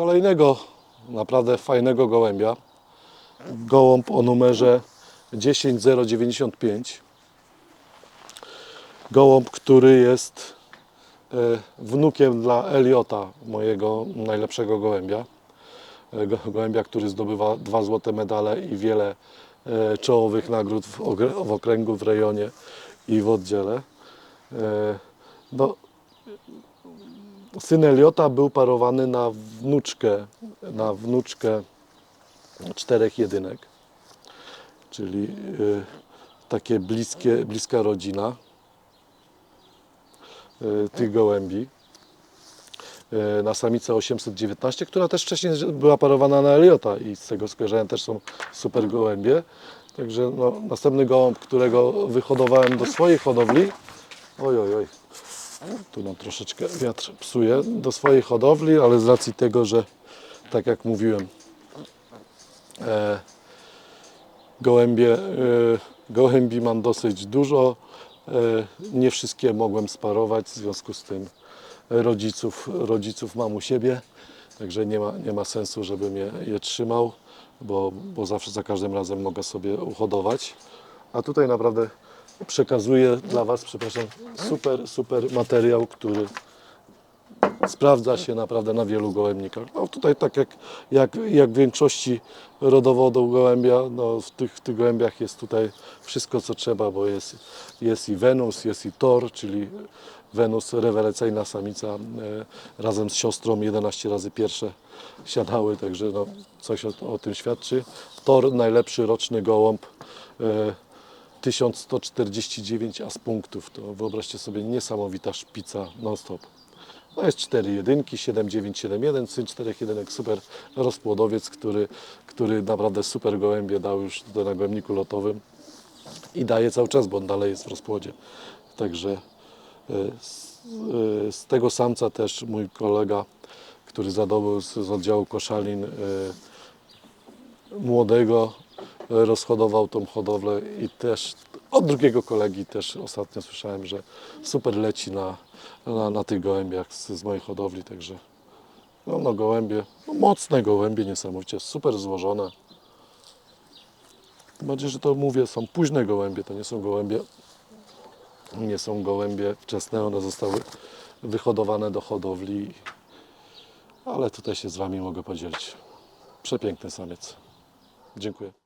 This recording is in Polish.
kolejnego naprawdę fajnego gołębia. Gołąb o numerze 10095. Gołąb, który jest e, wnukiem dla Eliota, mojego najlepszego gołębia. E, go- Gołębia, który zdobywa dwa złote medale i wiele e, czołowych nagród w, okręgu, w rejonie i w oddziale. No, syn Eliota był parowany na wnuczkę, na wnuczkę czterech jedynek, czyli y, takie bliskie, bliska rodzina y, tych gołębi. Y, na samicę 819, która też wcześniej była parowana na Eliota i z tego skojarzenia też są super gołębie. Także no, następny gołąb, którego wyhodowałem do swojej hodowli, oj, oj, oj, tu nam troszeczkę wiatr psuje do swojej hodowli, ale z racji tego, że tak jak mówiłem, e, gołębie, e, gołębi mam dosyć dużo. E, nie wszystkie mogłem sparować, w związku z tym rodziców, rodziców mam u siebie, także nie ma, nie ma sensu, żebym je, je trzymał, bo, bo zawsze za każdym razem mogę sobie uhodować. A tutaj naprawdę przekazuję dla Was, przepraszam, super, super materiał, który sprawdza się naprawdę na wielu gołębnikach. No tutaj tak jak, jak, jak w większości rodowodów gołębia, no w tych, w tych gołębiach jest tutaj wszystko co trzeba, bo jest, jest i Wenus, jest i Thor, czyli Wenus rewelacyjna samica e, razem z siostrą 11 razy pierwsze siadały, także no, coś o, o tym świadczy. Thor najlepszy roczny gołąb. E, 1149 as punktów, to wyobraźcie sobie niesamowita szpica non-stop. No jest 4 jedynki, 7971, syn 4 jedynek, super rozpłodowiec, który, który naprawdę super gołębie dał już tutaj na lotowym i daje cały czas, bo on dalej jest w rozpłodzie. Także e, z, e, z tego samca też mój kolega, który zadobył z, z oddziału Koszalin e, młodego, rozhodował tą hodowlę i też od drugiego kolegi też ostatnio słyszałem, że super leci na, na, na tych gołębiach z, z mojej hodowli, także no, no gołębie, no, mocne gołębie niesamowicie, super złożone. Tym bardziej, że to mówię, są późne gołębie, to nie są gołębie, nie są gołębie wczesne, one zostały wyhodowane do hodowli, ale tutaj się z Wami mogę podzielić. Przepiękny samiec. Dziękuję.